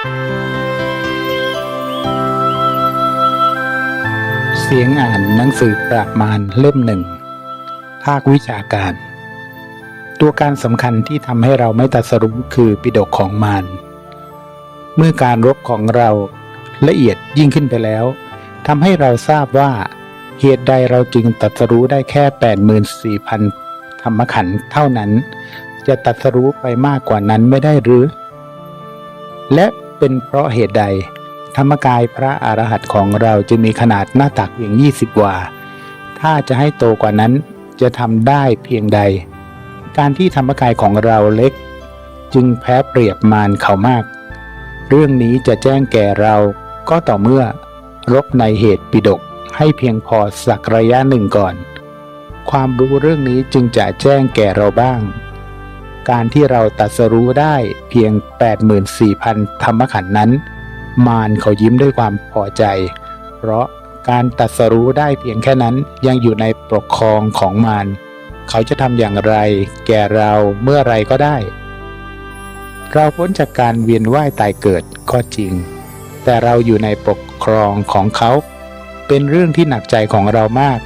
เสียงอ่านหนังสือปราบมารเล่มหนึ่ง ภาควิชาการ ตัวการสำคัญที่ทำให้เราไม่ตัดสรู้คือปิดกของมารเมื่อการรบของเราละเอียดยิ่งขึ้นไปแล้วทำให้เราทราบว่าเหตุใดเราจึงตัดสรู้ได้แค่ 84,000 ธรรมขันธ์เท่านั้น จะตัดสรู้ไปมากกว่านั้นไม่ได้หรือ และ เป็นเพราะเหตุใด ธรรมกายพระอรหันต์ของเราจึงมีขนาดหน้าตักเพียง20 วา ถ้าจะให้โตกว่านั้นจะทำได้เพียงใด การที่ธรรมกายของเราเล็ก จึงแพ้เปรียบมารเขามาก เรื่องนี้จะแจ้งแก่เราก็ต่อเมื่อรบในเหตุปิดกให้เพียงพอสักระยะหนึ่งก่อน ความรู้เรื่องนี้จึงจะแจ้งแก่เราบ้าง การที่เราตัดสรู้ได้เพียง 84,000 ธรรมขันธ์นั้น มารเขายิ้มด้วยความพอใจ เพราะการตัดสรู้ได้เพียงแค่นั้นยังอยู่ในปกครองของมารเขาจะทำอย่างไร แก่เราเมื่อไรก็ได้ เราพ้นจากการเวียนว่ายตายเกิดก็จริง แต่เราอยู่ในปกครองของเขา เป็นเรื่องที่หนักใจของเรามาก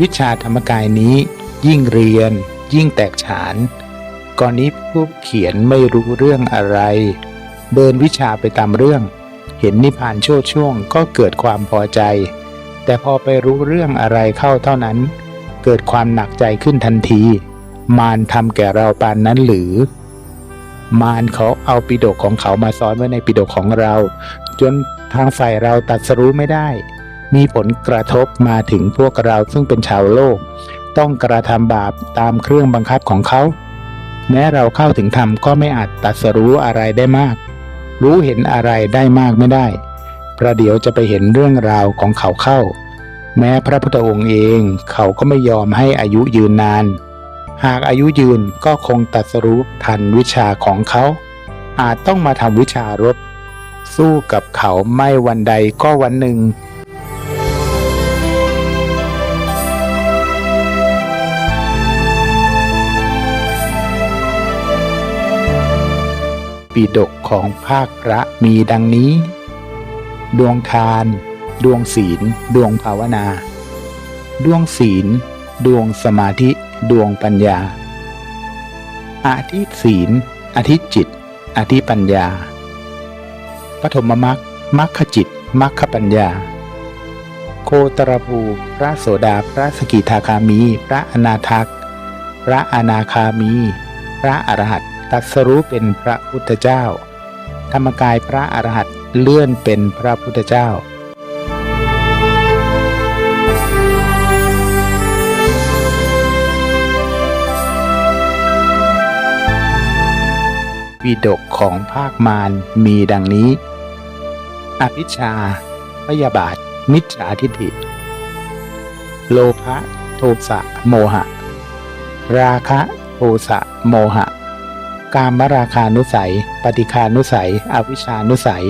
วิชาธรรมกายนี้ยิ่งเรียน ยิ่งแตกฉานก่อนนี้ผู้เขียนไม่รู้เรื่องอะไรเดินวิชาไปตามเรื่อง เห็นนิพพานโชดช่วงก็เกิดความพอใจ แต่พอไปรู้เรื่องอะไรเข้าเท่านั้น เกิดความหนักใจขึ้นทันที มารทำแก่เราปานนั้นหรือ มารเขาเอาปิดกของเขามาซ้อนไว้ในปิดกของเรา จนทางฝ่ายเราตัดสรู้ไม่ได้ มีผลกระทบมาถึงพวกเราซึ่งเป็นชาวโลก ต้องกระทำบาปตามเครื่องบังคับของเขา แม้เราเข้าถึงธรรมก็ไม่อาจตัดสรู้อะไรได้มาก รู้เห็นอะไรได้มากไม่ได้ ประเดี๋ยวจะไปเห็นเรื่องราวของเขาเข้า แม้พระพุทธองค์เองเขาก็ไม่ยอมให้อายุยืนนาน หากอายุยืนก็คงตัดสรู้ทันวิชาของเขา อาจต้องมาทำวิชารบสู้กับเขาไม่วันใดก็วันหนึ่ง ปีดกของภาคพระมีดังนี้ ดวงทาน ดวงศีล ดวงภาวนา ดวงศีล ดวงสมาธิ ดวงปัญญาอาทิศีลอาทิจิตอาทิปัญญา ปฐมมรรคมรรคจิตมรรคปัญญา โคตรภูพระโสดาพระสกิทาคามี พระอนาทักพระอนาคามี พระอรหัต ตรัสรู้เป็นพระพุทธเจ้า ธรรมกายพระอรหันต์เลื่อนเป็นพระพุทธเจ้าวิดกของภาคมารมีดังนี้ อภิชา พยาบาท มิจฉาทิฏฐิ โลภะ โทสะ โมหะ ราคะ โทสะ โมหะ กามราคานุสัย ปฏิคานุสัย อวิชานุสัย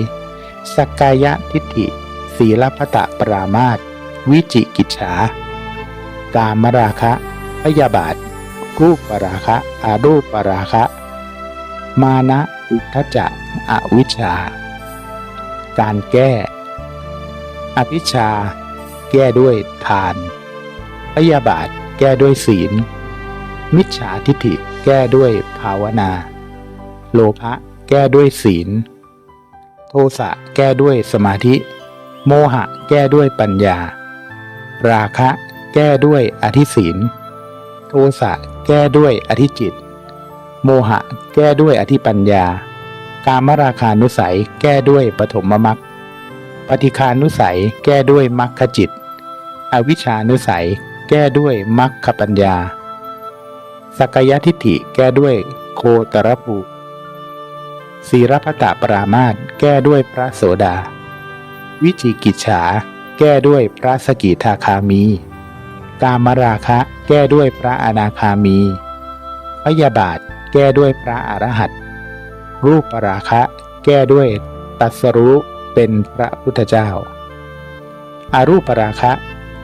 สกกายทิฏฐิ ศีลพัตะปรามาตวิจิกิจฉากามราคะ พยาบาท รูปปราคะ อารูปปราคะ มานะอุทจจะอวิชชา การแก้ อภิชา แก้ด้วยทาน พยาบาทแก้ด้วยศีล มิจฉาทิฏฐิแก้ด้วยภาวนา โลภะแก้ด้วยศีล โทสะแก้ด้วยสมาธิ โมหะแก้ด้วยปัญญา ราคะแก้ด้วยอธิศีล โทสะแก้ด้วยอธิจิต โมหะแก้ด้วยอธิปัญญา การมราคานุสัยแก้ด้วยปฐมมรรคปฏิคานุสัยแก้ด้วยมรรคจิต อวิชานุสัยแก้ด้วยมรรคปัญญา สักยทิฏฐิแก้ด้วยโคตรภู ศีรพัตตปรามาตแก้ด้วยพระโสดา วิจิกิจฉา แก้ด้วยพระสกิทาคามี กามราคะ แก้ด้วยพระอนาคามี พยาบาท แก้ด้วยพระอรหัตรูปปราคะ แก้ด้วยตัสรู้เป็นพระพุทธเจ้าอารูปราคะ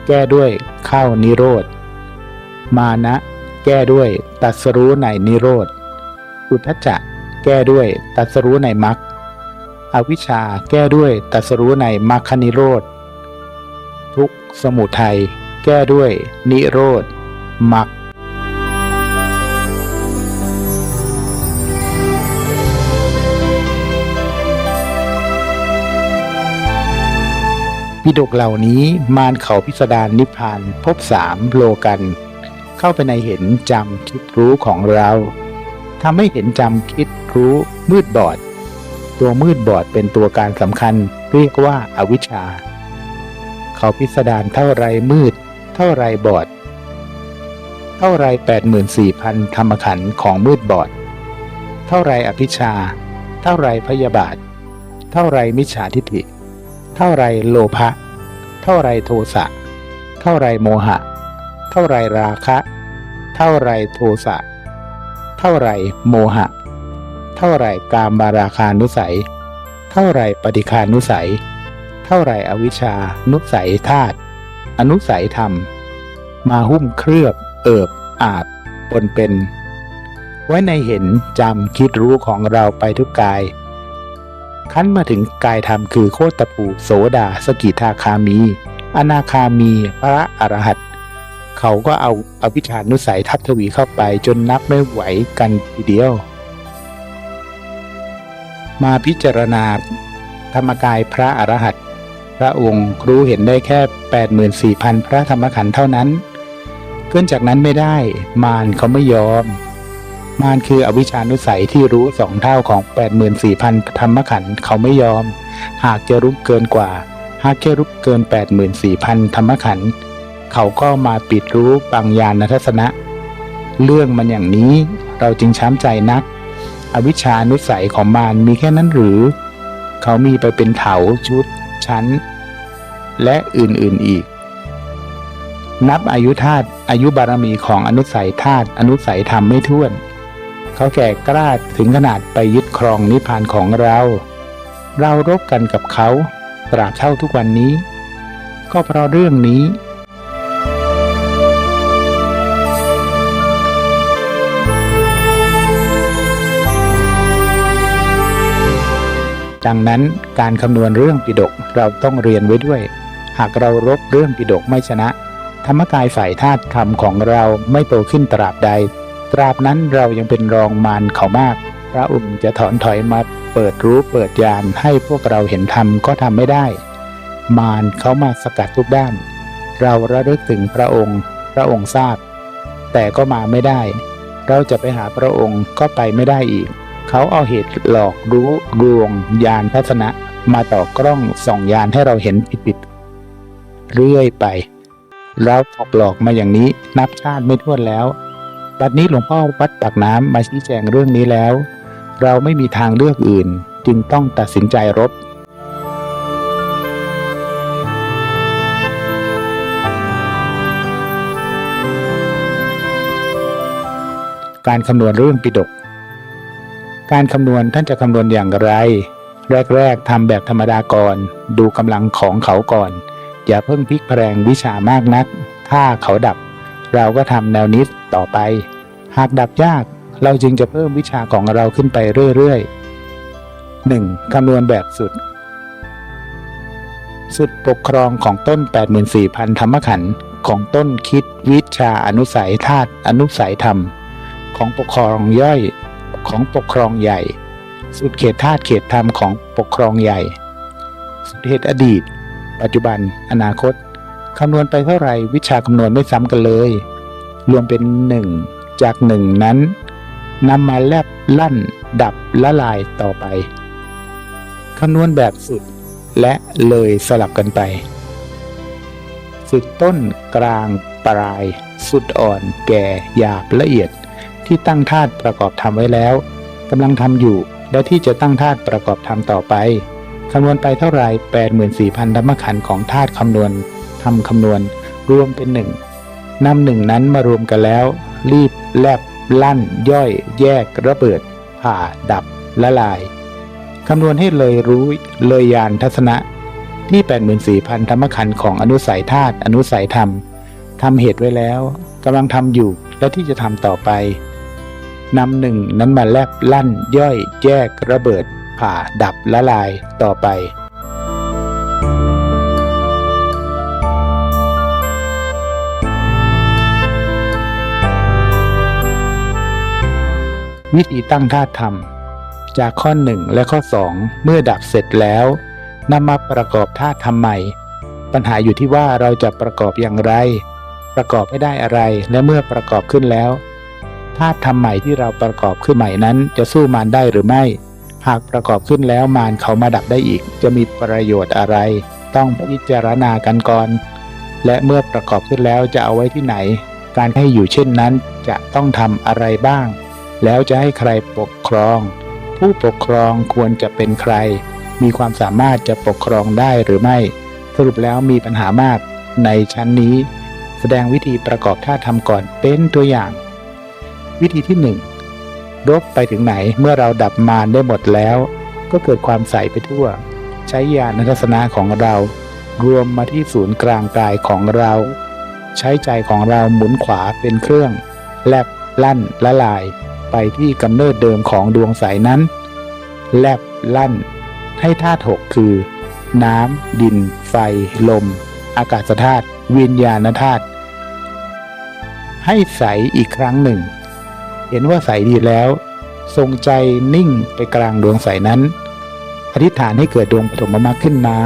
แก้ด้วยเข้านิโรธ มานะ แก้ด้วยตัสรู้ในนิโรธ อุทจจะ แก้ด้วยตัสรู้ในมรรคอวิชชาแก้ด้วยตัสรู้ในมรรคนิโรธ ทุกสมุทัยแก้ด้วยนิโรธมรรคปิฎกเหล่านี้มารเขาพิสดารนิพพานพบสามโลกัน เข้าไปในเห็นจำคิดรู้ของเราทำให้เห็นจำคิด รู้ มืดบอด ตัวมืดบอดเป็นตัวการสำคัญ เรียกว่าอาวิชชา เขาพิสดารเท่าไรมืด เท่าไรบอด เท่าไร84,000 ธรรมขันธ์ของมืดบอด เท่าไรอภิชา เท่าไรพยาบาท เท่าไรมิจฉาทิฏฐิ เท่าไรโลภะเท่าไรโทสะเท่าไรโมหะ เท่าไรราคะ เท่าไรโทสะเท่าไรโมหะ เท่าไรกามบาราคานุสัย เท่าไรปฏิคานุสัย เท่าไรอวิชานุสัยธาตุอนุสัยธรรม มาหุ้มเคลือบ เอิบ อาบปนเป็น ไว้ในเห็นจำคิดรู้ของเราไปทุกกาย ขั้นมาถึงกายธรรมคือโคตปูโสดาสกิทาคามี อนาคามีพระอรหัตเขาก็เอาอวิชานุสัยทับทวีเข้าไปจนนับไม่ไหวกันทีเดียว มาพิจารณา ธรรมกายพระอรหันต์พระองค์รู้เห็นได้แค่ 84,000 พระธรรมขันธ์เท่านั้น เกินจากนั้นไม่ได้มารเขาไม่ยอม มารคืออวิชานุสัยที่รู้สองเท่าของ 84,000 ธรรมขันธ์เขาไม่ยอม หากจะรู้เกินกว่า หากแค่รู้เกิน 84,000 ธรรมขันธ์เขาก็มาปิดรู้บางญาณทัศนะ เรื่องมันอย่างนี้เราจึงช้ำใจนัก อวิชานุสัยของมารมีแค่นั้นหรือ เขามีไปเป็นเถาชุด ชั้น และอื่นๆอีก นับอายุธาตุอายุบารมีของอนุสัยธาตุอนุสัยธรรมไม่ท้วน เขาแก่กล้าถึงขนาดไปยึดครองนิพพานของเรา เรารบกันกับเขา ตราบเท่าทุกวันนี้ ก็เพราะเรื่องนี้ ดังนั้นการคำนวณเรื่องปิดกเราต้องเรียนไว้ด้วย หากเรารบเรื่องปิดกไม่ชนะ ธรรมกายฝ่ายธาตุธรรมของเราไม่โตขึ้นตราบใด ตราบนั้นเรายังเป็นรองมารเขามาก พระองค์จะถอนถอยมาเปิดรู้เปิดญาณให้พวกเราเห็นธรรมก็ทำไม่ได้ มารเขามาสกัดทุกด้าน เราระลึกถึงพระองค์ พระองค์ทราบ แต่ก็มาไม่ได้ เราจะไปหาพระองค์ก็ไปไม่ได้อีก เขาเอาเหตุหลอกรู้ลวงยานทัศนะ มาต่อกล้องส่องยานให้เราเห็นผิดๆเรื่อยไปเราถูกหลอกมาอย่างนี้นับชาติไม่ถ้วนแล้วบัดนี้หลวงพ่อวัดปากน้ำมาชี้แจงเรื่องนี้แล้ว เราไม่มีทางเลือกอื่น จึงต้องตัดสินใจรบการคำนวณเรื่องปิดก การคำนวณท่านจะคำนวณอย่างไร แรกๆทำแบบธรรมดาก่อน ดูกำลังของเขาก่อน อย่าเพิ่งพลิกแพลงวิชามากนัก ถ้าเขาดับ เราก็ทำแนวนี้ต่อไป หากดับยากเราจึงจะเพิ่มวิชาของเราขึ้นไปเรื่อยๆ 1. คำนวณแบบสุด สุดปกครองของต้น 84,000 ธรรมขันธ์ของต้นคิดวิชาอนุสัยธาตุอนุสัยธรรม ของปกครองย่อย ของปกครองใหญ่ สุดเขตธาตุเขตธรรมของปกครองใหญ่ สุดเหตุอดีต ปัจจุบัน อนาคตคำนวณไปเท่าไหร่วิชาคำนวณไม่ซ้ำกันเลย รวมเป็นหนึ่งจากหนึ่งนั้นนำมาแลบลั่น ดับละลายต่อไปคำนวณแบบสุดและเลยสลับกันไป สุดต้นกลางปลาย สุดอ่อนแก่หยาบละเอียด ที่ตั้งธาตุประกอบทำไว้แล้วกำลังทำอยู่ และที่จะตั้งธาตุประกอบทำต่อไปคำนวณไปเท่าไหร่84,000ธรรมขันธ์ของธาตุคำนวณทำคำนวณรวมเป็นหนึ่งนำหนึ่งนั้นมารวมกันแล้ว รีบแลบ ลั่น ย่อย แยก ระเบิด ผ่า ดับ ละลายคำนวณให้เลยรู้เลยยานทัศนะ ที่ 84,000ธรรมขันธ์ของอนุสัยธาตุอนุสัยธรรมทำเหตุไว้แล้วกำลังทำอยู่และที่จะทำต่อไป นำหนึ่งนั้นมาแลบลั่นย่อยแยกระเบิด ผ่าดับละลายต่อไป วิธีตั้งธาตุธรรม จากข้อ 1 และข้อ 2 เมื่อดับเสร็จแล้วนำมาประกอบธาตุธรรมใหม่ ปัญหาอยู่ที่ว่าเราจะประกอบอย่างไร ประกอบให้ได้อะไรและเมื่อประกอบขึ้นแล้ว ธาตุธรรมใหม่ที่เราประกอบขึ้นใหม่นั้น จะสู้มารได้หรือไม่ หากประกอบขึ้นแล้วมารเขามาดับได้อีก จะมีประโยชน์อะไร ต้องพิจารณากันก่อน และเมื่อประกอบขึ้นแล้วจะเอาไว้ที่ไหน การให้อยู่เช่นนั้นจะต้องทำอะไรบ้าง แล้วจะให้ใครปกครอง ผู้ปกครองควรจะเป็นใคร มีความสามารถจะปกครองได้หรือไม่ สรุปแล้วมีปัญหามากในชั้นนี้ แสดงวิธีประกอบท่าทำก่อนเป็นตัวอย่าง วิธีที่หนึ่งรบไปถึงไหนเมื่อเราดับมารได้หมดแล้ว ก็เกิดความใสไปทั่ว ใช้ญาณทัศนะของเรา รวมมาที่ศูนย์กลางกายของเรา ใช้ใจของเราหมุนขวาเป็นเครื่อง แลบลั่นละลาย ไปที่กำเนิดเดิมของดวงใสนั้น แลบลั่น ให้ธาตุหกคือ น้ำดิน ไฟ ลม อากาศธาตุวิญญาณธาตุให้ใสอีกครั้งหนึ่ง เห็นว่าใสดีแล้ว ทรงใจนิ่งไปกลางดวงใสนั้น อธิษฐานให้เกิดดวงปฐมมรรคขึ้นมา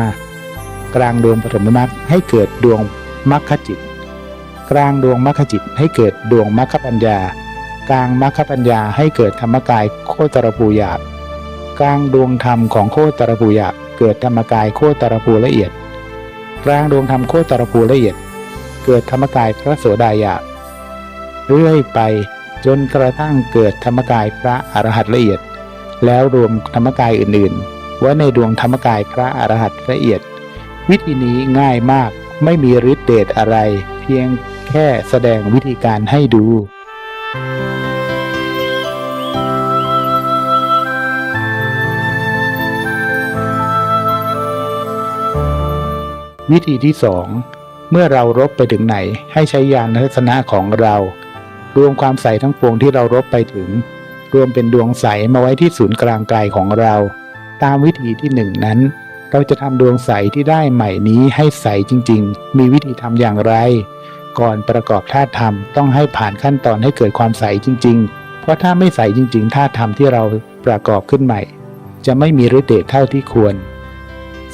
กลางดวงปฐมมรรคให้เกิดดวงมรรคจิต กลางดวงมรรคจิตให้เกิดดวงมรรคปัญญา กลางมรรคปัญญาให้เกิดธรรมกายโคตรภูหยาบกลางดวงธรรมของโคตรภูหยาบเกิดธรรมกายโคตรภูละเอียด กลางดวงธรรมโคตรภูละเอียด เกิดธรรมกายพระโสดาหยาบเรื่อยไป จนกระทั่งเกิดธรรมกายพระอรหันต์ละเอียด แล้วรวมธรรมกายอื่นๆ ไว้ในดวงธรรมกายพระอรหันต์ละเอียด วิธีนี้ง่ายมากไม่มีฤทธิ์เดชอะไร เพียงแค่แสดงวิธีการให้ดูวิธีที่สองเมื่อเรารบไปถึงไหนให้ใช้ยานทัศนะของเรา รวมความใสทั้งปวงที่เรารบไปถึง รวมเป็นดวงใสมาไว้ที่ศูนย์กลางกายของเรา ตามวิธีที่หนึ่งนั้น เราจะทำดวงใสที่ได้ใหม่นี้ให้ใสจริง ๆ มีวิธีทำอย่างไร ก่อนประกอบธาตุธรรมต้องให้ผ่านขั้นตอนให้เกิดความใสจริง ๆ เพราะถ้าไม่ใสจริงๆธาตุธรรมที่เราประกอบขึ้นใหม่ จะไม่มีฤทธิ์เดชเท่าที่ควร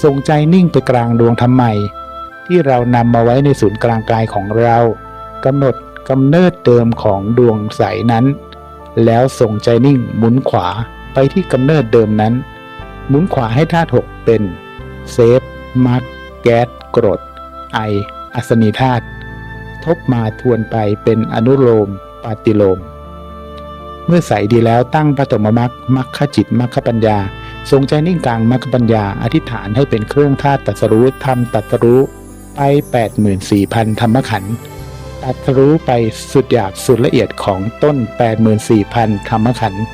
ทรงใจนิ่งไปกลางดวงธรรมใหม่ที่เรานำมาไว้ในศูนย์กลางกายของเรากำหนด กำเนิดเดิมของดวงใสนั้น แล้วส่งใจนิ่งหมุนขวาไปที่กำเนิดเดิมนั้น หมุนขวาให้ธาตุหกเป็นเซฟมักแก๊สกรด ไอ อัศนีธาตุทบมาทวนไปเป็นอนุโลมปาติโลม เมื่อใสดีแล้วตั้งปฐมมรรคมรรคจิตมรรคปัญญา ทรงใจนิ่งกลางมรรคปัญญาอธิษฐานให้เป็นเครื่องธาตุตัสรู้ทำตรัสรู้ไป 84,000 ธรรมขันธ์ ตรัสรู้ไปสุดหยาบสุดละเอียดของต้น 84,000 ธรรมขันธ์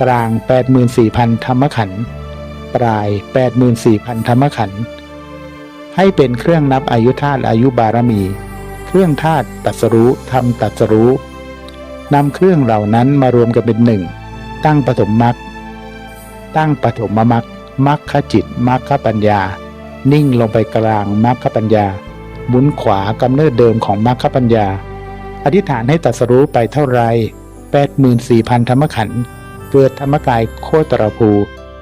กลาง 84,000 ธรรมขันธ์ปลาย 84,000 ธรรมขันธ์ให้เป็นเครื่องนับอายุธาตุอายุบารมี เครื่องธาตุตรัสรู้ทำตรัสรู้นำเครื่องเหล่านั้นมารวมกันเป็นหนึ่ง ตั้งปฐมมรรคตั้งปฐมมรรคมรรคจิตมรรคปัญญา นิ่งลงไปกลางมรรคปัญญา หมุนขวากำเนิดเดิมของมรรคปัญญา อธิษฐานให้ตัสรู้ไปเท่าไร84,000 ธรรมขันธ์เกิดธรรมกายโคตรภู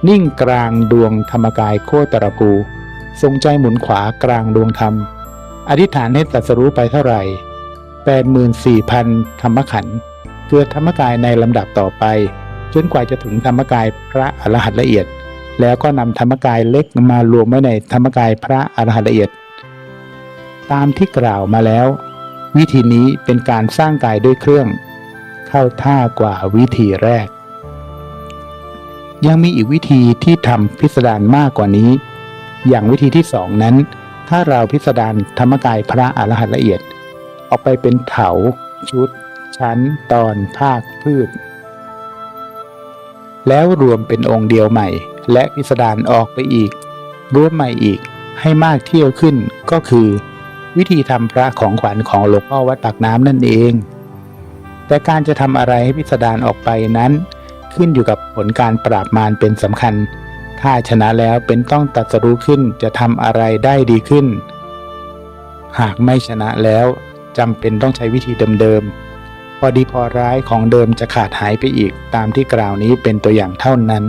นิ่งกลางดวงธรรมกายโคตรภู ทรงใจหมุนขวากลางดวงธรรม อธิษฐานให้ตัสรู้ไปเท่าไหร่84,000 ธรรมขันธ์เกิดธรรมกายในลำดับต่อไป จนกว่าจะถึงธรรมกายพระอรหันต์ละเอียด แล้วก็นำธรรมกายเล็กมารวมไว้ในธรรมกายพระอรหันต์ละเอียด ตามที่กล่าวมาแล้ว วิธีนี้เป็นการสร้างกายด้วยเครื่อง เข้าท่ากว่าวิธีแรก ยังมีอีกวิธีที่ทำพิสดารมากกว่านี้ อย่างวิธีที่สองนั้น ถ้าเราพิสดารธรรมกายพระอรหันต์ละเอียด ออกไปเป็นเถา ชุด ชั้น ตอน ภาค พืช แล้วรวมเป็นองค์เดียวใหม่ และพิสดารออกไปอีกรวมใหม่อีกให้มากเที่ยวขึ้นก็คือ วิธีทำพระของขวัญของหลวงพ่อวัดปากน้ำนั่นเอง แต่การจะทำอะไรให้พิสดารออกไปนั้น ขึ้นอยู่กับผลการปราบมารเป็นสำคัญ ถ้าชนะแล้วเป็นต้องตรัสรู้ขึ้นจะทำอะไรได้ดีขึ้น หากไม่ชนะแล้วจำเป็นต้องใช้วิธีเดิมๆพอดีพอร้ายของเดิมจะขาดหายไปอีกตามที่กล่าวนี้เป็นตัวอย่างเท่านั้น